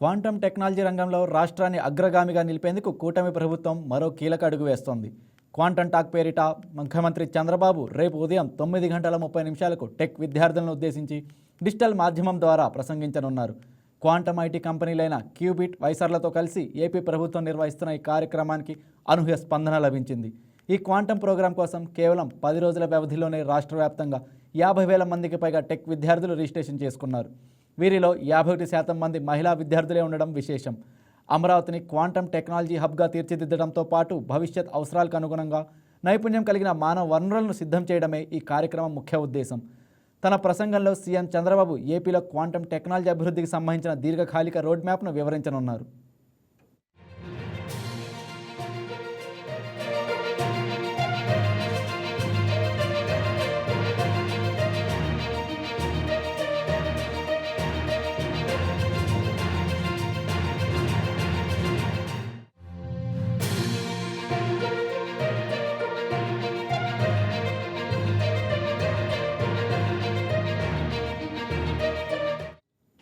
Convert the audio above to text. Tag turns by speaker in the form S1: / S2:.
S1: Quantum technology రంగంలో రాష్ట్రాన్ని అగ్రగామిగా నిలిపేందుకు కూటమి ప్రభుత్వం మరో కీలక అడుగు వేస్తోంది. క్వాంటం టాక్ పేరిట ముఖ్యమంత్రి చంద్రబాబు రేపు ఉదయం తొమ్మిది గంటల ముప్పై నిమిషాలకు టెక్ విద్యార్థులను ఉద్దేశించి డిజిటల్ మాధ్యమం ద్వారా ప్రసంగించనున్నారు. క్వాంటం ఐటీ కంపెనీలైన క్యూబిట్ వైసర్లతో కలిసి ఏపీ ప్రభుత్వం నిర్వహిస్తున్న ఈ కార్యక్రమానికి అనూహ్య స్పందన లభించింది. ఈ క్వాంటం ప్రోగ్రాం కోసం కేవలం పది రోజుల వ్యవధిలోనే రాష్ట్ర వ్యాప్తంగా యాభై వేల మందికి పైగా టెక్ విద్యార్థులు రిజిస్ట్రేషన్ చేసుకున్నారు. వీరిలో యాభై ఒకటి శాతం మంది మహిళా విద్యార్థులే ఉండడం విశేషం. అమరావతిని క్వాంటమ్ టెక్నాలజీ హబ్గా తీర్చిదిద్దడంతో పాటు భవిష్యత్ అవసరాలకు అనుగుణంగా నైపుణ్యం కలిగిన మానవ వనరులను సిద్ధం చేయడమే ఈ కార్యక్రమం ముఖ్య ఉద్దేశం. తన ప్రసంగంలో సీఎం చంద్రబాబు ఏపీలో క్వాంటం టెక్నాలజీ అభివృద్ధికి సంబంధించిన దీర్ఘకాలిక రోడ్ మ్యాప్ను వివరించనున్నారు.